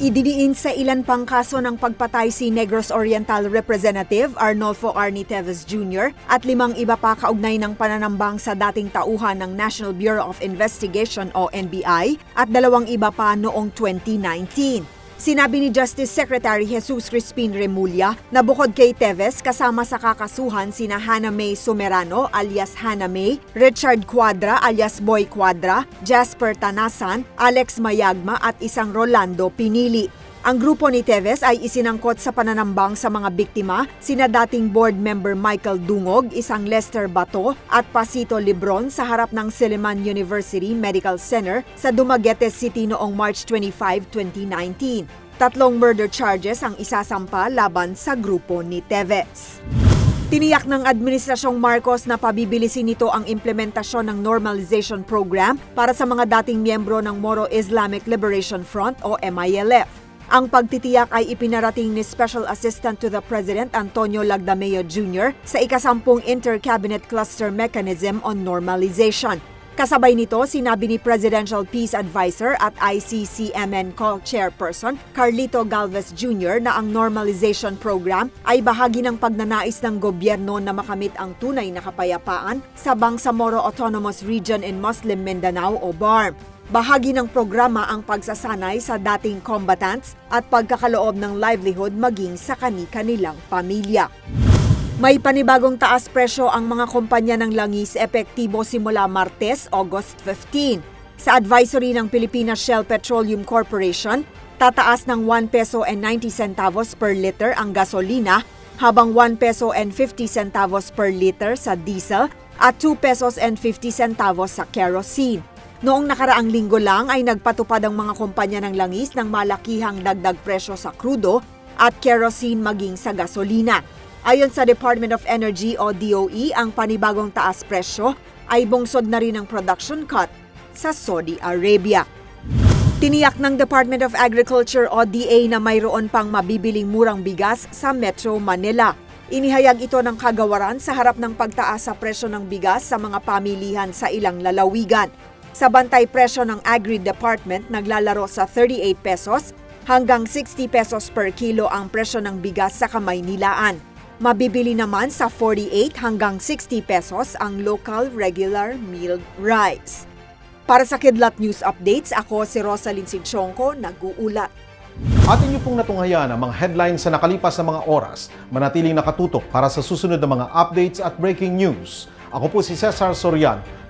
Idiniin sa ilan pang kaso ng pagpatay si Negros Oriental Representative Arnolfo Arnie Teves Jr. at limang iba pa kaugnay ng pananambang sa dating tauhan ng National Bureau of Investigation o NBI at dalawang iba pa noong 2019. Sinabi ni Justice Secretary Jesus Crispin Remulla na bukod kay Teves kasama sa kakasuhan sina Hannah May Sumerano alias Hannah May, Richard Quadra alias Boy Quadra, Jasper Tanasan, Alex Mayagma at isang Rolando Pinili. Ang grupo ni Teves ay isinangkot sa pananambang sa mga biktima, sina dating board member Michael Dungog, isang Lester Bato at Pasito Libron sa harap ng Silliman University Medical Center sa Dumaguete City noong March 25, 2019. Tatlong murder charges ang isasampa laban sa grupo ni Teves. Tiniyak ng Administrasyong Marcos na pabibilisin nito ang implementasyon ng normalization program para sa mga dating miyembro ng Moro Islamic Liberation Front o MILF. Ang pagtitiyak ay ipinarating ni Special Assistant to the President Antonio Lagdameo Jr. sa ikasampung Inter-Cabinet Cluster Mechanism on Normalization. Kasabay nito, sinabi ni Presidential Peace Advisor at ICCMN Co-Chairperson Carlito Galvez Jr. na ang normalization program ay bahagi ng pagnanais ng gobyerno na makamit ang tunay na kapayapaan sa Bangsamoro Autonomous Region in Muslim Mindanao o BARM. Bahagi ng programa ang pagsasanay sa dating combatants at pagkakaloob ng livelihood maging sa kani-kanilang pamilya. May panibagong taas presyo ang mga kumpanya ng langis epektibo simula Martes, August 15. Sa advisory ng Pilipinas Shell Petroleum Corporation, tataas ng 1 peso and 90 centavos per liter ang gasolina, habang 1 peso and 50 centavos per liter sa diesel at 2 pesos and 50 centavos sa kerosene. Noong nakaraang linggo lang ay nagpatupad ang mga kumpanya ng langis ng malakihang dagdag presyo sa krudo at kerosene maging sa gasolina. Ayon sa Department of Energy o DOE, ang panibagong taas presyo ay bungsod na rin ng production cut sa Saudi Arabia. Tiniyak ng Department of Agriculture o DA na mayroon pang mabibiling murang bigas sa Metro Manila. Inihayag ito ng kagawaran sa harap ng pagtaas sa presyo ng bigas sa mga pamilihan sa ilang lalawigan. Sa bantay presyo ng Agri Department naglalaro sa 38 pesos hanggang 60 pesos per kilo ang presyo ng bigas sa Kamaynilaan. Mabibili naman sa 48 hanggang 60 pesos ang local regular milled rice. Para sa Kidlat News Updates, ako si Rosalyn Sinchonko, nag-uulat. atin niyo pong natunghayan ang mga headlines sa nakalipas na mga oras. Manatiling nakatutok para sa susunod na mga updates at breaking news. Ako po si Cesar Sorian,